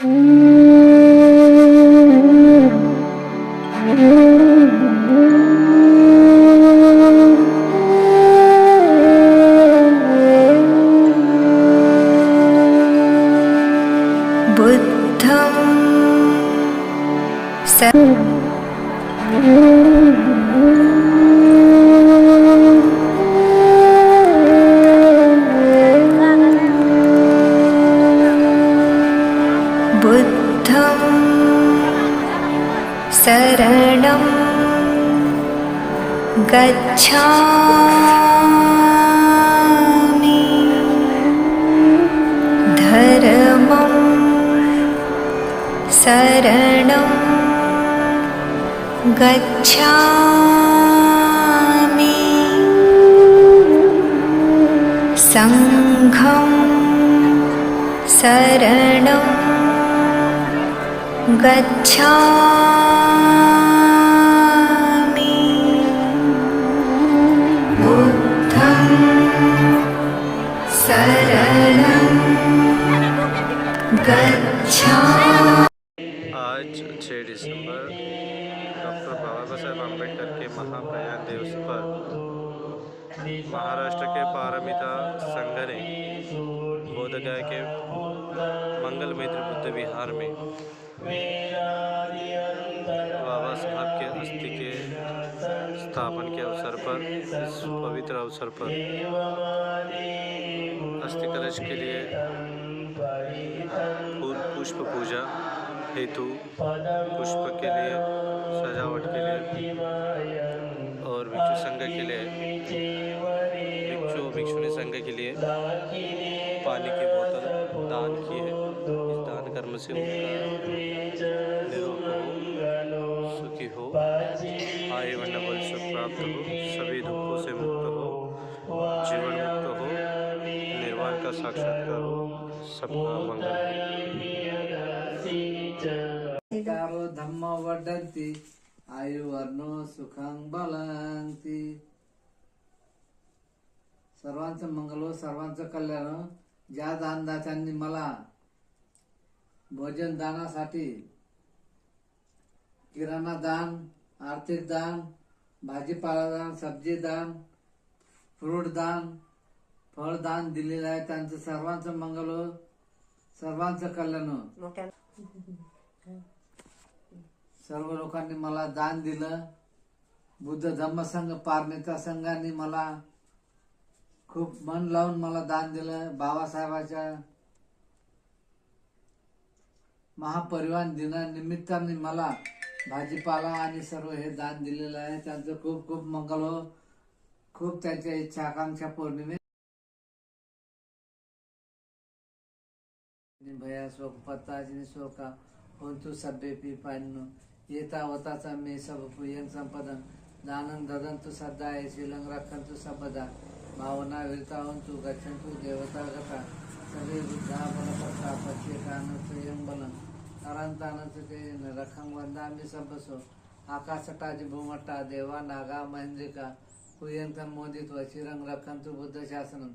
Buddham शरणं गच्छामि धर्मं शरणं गच्छामि सङ्घं शरणं गच्छामि आज छः दिसंबर डॉक्टर बाबा साहेब अम्बेडकर के महाप्रयाण दिवस पर महाराष्ट्र के पारमिता संघ ने बोधगया के मंगल मित्र बुद्ध विहार में बाबा साहब के अस्थि के स्थापन के अवसर पर इस पवित्र अवसर पर अस्थि कलश के लिए और पुष्प पूजा हेतु पुष्प के लिए सजावट के लिए और भिक्षु संघ के लिए भिक्षु भिक्षुणी संघ के लिए पानी की बोतल दान की है इस दान कर्म से सुखी हो आयु वर्ण बल सुख प्राप्त हो सभी दुखों से मुक्त हो जीवन मुक्त हो निर्वाण का साक्षात्कार हो शब्दावंदो धम्म वर्धन्ति आयुर्वर्णो बलंती सर्वांचं मंगल हो, सर्वांचं कल्याण हो. ज्या दानदात्यांनी मला भोजन दानासाठी किराणा दान आर्थिक दान भाजीपाला दान सब्जी दान फ्रूट दान दान दिलेलं आहे त्यांचं सर्वांचं मंगल हो. सर्वांचं कल्याण हो सर्व लोकांनी मला दान दिलं बुद्ध संघ पारनेता संघाने मला खूप मन लावून मला दान दिलं बाबासाहेबांच्या महापरिवहन दिनानिमित्ताने मला भाजीपाला आणि सर्व हे दान दिलेलं आहे त्यांचं खूप खूप मंगल हो खूप त्यांच्या इच्छा आकांक्षा पौर्णिमे भया शोक पत्ता जिन शोका हंतु सभ्य पी पान्नु ये तावता मे सब प्रियं संपदं दानं ददन्तु सद्दाय शीलं रक्षन्तु सर्वदा भावना विरता हंतु गच्छन्तु देवता गता सर्वे बुद्धा बलपत्ता पच्येकानं स्वयं बलं नरन्तानं तेन रखं वन्दामि सभसो आकाशटाज भूमट्टा देवा नागा महेन्द्रिका कुयन्तं मोदित्वा चिरं रक्षन्तु बुद्धशासनं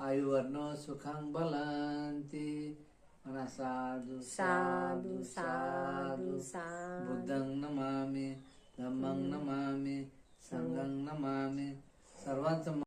ayu warno sukang balanti mana sadu sadu sadu sadu budang namami damang hmm. namami sanggang namami sarwantam